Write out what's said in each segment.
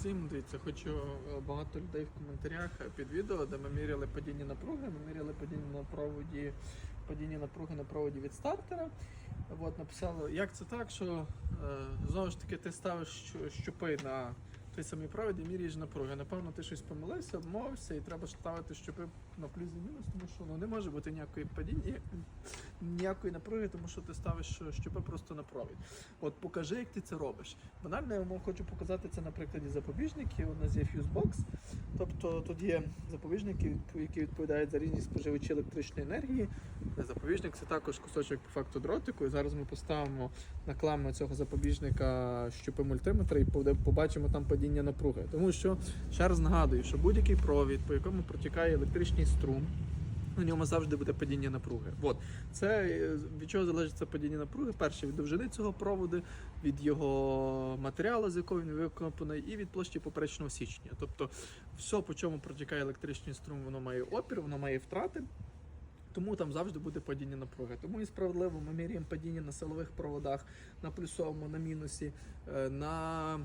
Всім дивіться, хочу е, багато людей в коментарях е, під відео, де ми міряли падіння напруги, ми міряли падіння на проводі, падіння напруги на проводі від стартера. От написали, як це так, що е, знову ж таки ти ставиш щупи на той самий провід і міряєш напруги. Напевно, ти щось помилився, обмовився, і треба ставити щупи на плюс і мінус, тому що ну, не може бути ніякої падіння, ніякої напруги, тому що ти ставиш щупи просто на провід. От покажи, як ти це робиш. Банально я хочу показати це на прикладі запобіжників. У нас є Fusebox. Тобто тут є запобіжники, які відповідають за різні споживачі електричної енергії. Запобіжник це також кусочок по факту дротику. І зараз ми поставимо на кламу цього запобіжника щупи мультиметра і побачимо там падіння напруги. Тому що ще раз нагадую, що будь-який провід, по якому протікає електричний струм. На ньому завжди буде падіння напруги. От це е, від чого залежить падіння напруги? Перше від довжини цього проводу, від його матеріалу, з якого він викопаний, і від площі поперечного січення. Тобто, все, по чому протікає електричний струм, воно має опір, воно має втрати. Тому там завжди буде падіння напруги. Тому і справедливо ми міряємо падіння на силових проводах, на плюсовому, на мінусі, е, на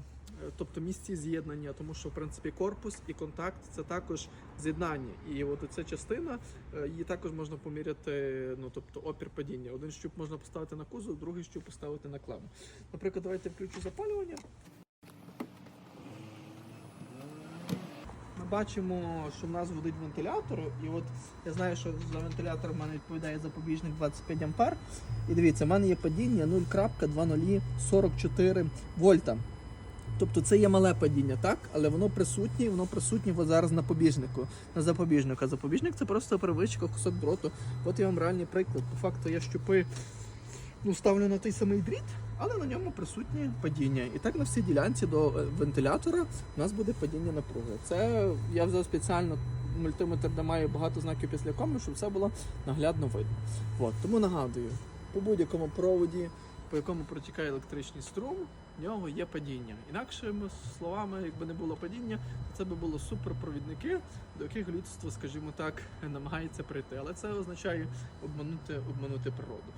тобто місці з'єднання, тому що в принципі корпус і контакт це також з'єднання. І от ця частина е, її також можна поміряти, ну тобто опір падіння. Один щуп можна поставити на кузов, другий щуп поставити на клему. Наприклад, давайте включу запалювання. Бачимо, що в нас гудить вентилятор, і от я знаю, що за вентилятор в мене відповідає запобіжник 25 А. І дивіться, в мене є падіння 0.2044 вольта. Тобто це є мале падіння, так? Але воно присутнє, воно присутнє зараз на побіжнику, на запобіжнику. А запобіжник це просто привичка, кусок дроту. От я вам реальний приклад. По факту я щупи ну, ставлю на той самий дріт, але на ньому присутнє падіння. І так на всій ділянці до е, вентилятора у нас буде падіння напруги. Це я взяв спеціально мультиметр, де має багато знаків після коми, щоб все було наглядно видно. От, тому нагадую, по будь-якому проводі, по якому протікає електричний струм, в нього є падіння. Інакшими словами, якби не було падіння, це би було суперпровідники, до яких людство, скажімо так, намагається прийти. Але це означає обманути, обманути природу.